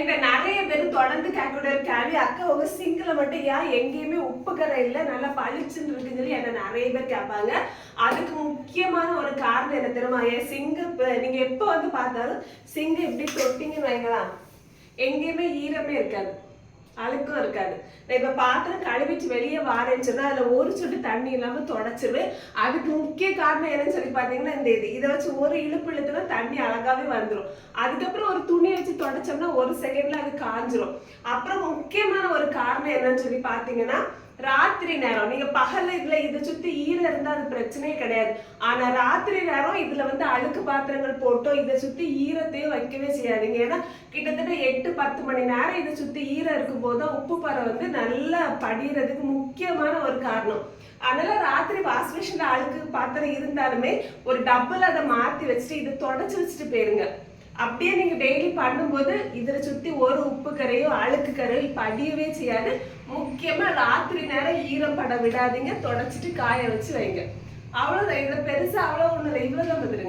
என்கிட்ட நிறைய பேர் தொடர்ந்து கேட்கக்கூடிய ஒரு கேள்வி அக்கா உங்க சிங்கில மட்டும் ஏன் எங்கேயுமே உப்பு கரை இல்லை? நல்லா பளிச்சுன்னு இருக்குன்னு சொல்லி என்ன நிறைய பேர் கேட்பாங்க. அதுக்கு முக்கியமான ஒரு காரணம் என்ன தெரியுமா? என் சிங்கு நீங்க எப்ப வந்து பார்த்தாலும் சிங்கு இப்படி தொட்டிங்கன்னு வைங்களா எங்கேயுமே ஈரமே இருக்காது. அழுக்கும் இருக்காது. நான் இப்ப பாத்திரம் கழுவிட்டு வெளியே வாரேன்னு சொன்னால் அதுல ஒரு சொட்டு தண்ணி இல்லாம தொடச்சிருவேன். அதுக்கு முக்கிய காரணம் என்னன்னு சொல்லி பாத்தீங்கன்னா இந்த இது. இதை வச்சு ஒரு இழுப்பு இழுத்துனா தண்ணி அழகாவே வந்துரும். அதுக்கப்புறம் ஒரு துணி வச்சு தொடச்சோம்னா ஒரு செகண்ட்ல அது காஞ்சிரும். அப்புறம் முக்கியமான ஒரு காரணம் என்னன்னு சொல்லி பாத்தீங்கன்னா ராத்திரி நேரம். நீங்க பகல்ல இதுல இதை சுத்தி ஈரம் இருந்தா அது பிரச்சனையே கிடையாது. ஆனா ராத்திரி நேரம் இதுல வந்து அழுக்கு பாத்திரங்கள் போட்டோ இதை சுத்தி ஈரத்தையும் வைக்கவே செய்யாதீங்க. ஏன்னா கிட்டத்தட்ட எட்டு பத்து மணி நேரம் இதை சுத்தி ஈரம் இருக்கும் போது உப்பு பறை வந்து நல்லா படிகிறதுக்கு முக்கியமான ஒரு காரணம். அதனால ராத்திரி வாஷ் மிஷின்ல அழுக்கு பாத்திரம் இருந்தாலுமே ஒரு டப்புல அதை மாத்தி வச்சுட்டு இதை தொடச்சு வச்சுட்டு போயிருங்க. அப்படியே நீங்க டெய்லி பண்ணும்போது இதில் சுத்தி ஒரு உப்பு கரையோ அழுக்கு கரையோ படியவே செய்யாது. முக்கியமா ராத்திரி நேரம் ஈரம் பட விடாதீங்க. தொடச்சிட்டு காய வச்சு வைங்க. அவ்வளவுதான். இதுல பெருசா அவ்வளவு ஒண்ணு இல்லை. இவ்வளவுதான் வந்துருங்க